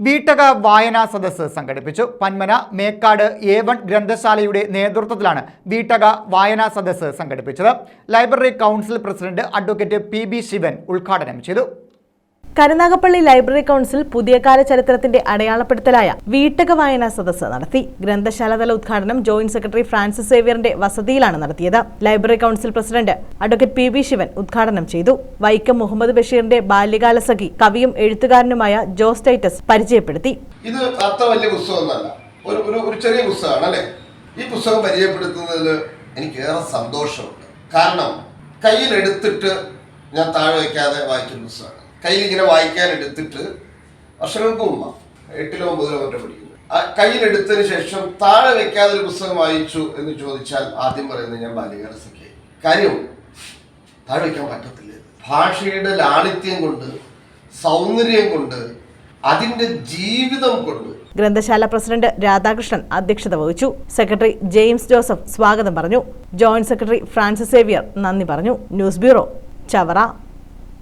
വീട്ടക വായനാ സദസ്സ് സംഘടിപ്പിച്ചു. പന്മന മേക്കാട് എ വൺ ഗ്രന്ഥശാലയുടെ നേതൃത്വത്തിലാണ് വീട്ടക വായനാ സദസ്സ് സംഘടിപ്പിച്ചത്. Library council president advocate P B Shivan ഉദ്ഘാടനം ചെയ്തു. കരുനാഗപ്പള്ളി ലൈബ്രറി കൗൺസിൽ പുതിയ കാല ചരിത്രത്തിന്റെ അടയാളപ്പെടുത്തലായ വീട്ടക വായനാ സദസ്സ് നടത്തി. ഗ്രന്ഥശാലതല ഉദ്ഘാടനം ജോയിന്റ് സെക്രട്ടറി ഫ്രാൻസിസ് സേവ്യറിന്റെ വസതിയിലാണ് നടത്തിയത്. Library council president advocate P Shivan ഉദ്ഘാടനം ചെയ്തു. വൈക്കം മുഹമ്മദ് ബഷീറിന്റെ ബാല്യകാല സഖി കവിയും എഴുത്തുകാരനുമായ ജോസ് ടൈറ്റസ് പരിചയപ്പെടുത്തി. ഇത് അത്ര വലിയ പുസ്തകമൊന്നല്ല ഒരു ഒരു ചെറിയ പുസ്തകമാണ് അല്ലേ? ഈ പുസ്തകം പരിചയപ്പെടുത്തുന്നതിൽ എനിക്ക് ഏറെ സന്തോഷമുണ്ട്. കാരണം കയ്യിലെടുത്തിട്ട് ഞാൻ താഴെ വയ്ക്കാതെ വായിക്കുന്ന പുസ്തകമാണ്. കയ്യിൽ ഇങ്ങനെ വായിക്കാൻ എടുത്തിട്ട് വർഷങ്ങൾക്ക് മുമ്പ് എട്ടിലോ ഒമ്പതിലോ മറ്റോ പഠിക്കുന്നു. ആ കയ്യിലെടുത്തതിന് ശേഷം താഴെ വെക്കാതെ ഒരു പുസ്തകം വായിച്ചു എന്ന് ചോദിച്ചാൽ ആദ്യം പറയുന്നത് ഞാൻ ബാല്യകാല സഖ്യ കാര്യം താഴെ വയ്ക്കാൻ പറ്റത്തില്ല. ഭാഷയുടെ ലാളിത്യം കൊണ്ട് സൗന്ദര്യം കൊണ്ട് അതിന്റെ ജീവിതം കൊണ്ട്. ഗ്രന്ഥശാല പ്രസിഡന്റ് രാധാകൃഷ്ണൻ അധ്യക്ഷത വഹിച്ചു. സെക്രട്ടറി ജെയിംസ് ജോസഫ് സ്വാഗതം പറഞ്ഞു. ജോയിന്റ് സെക്രട്ടറി ഫ്രാൻസിസ് സേവിയർ നന്ദി പറഞ്ഞു. News bureau Chavara.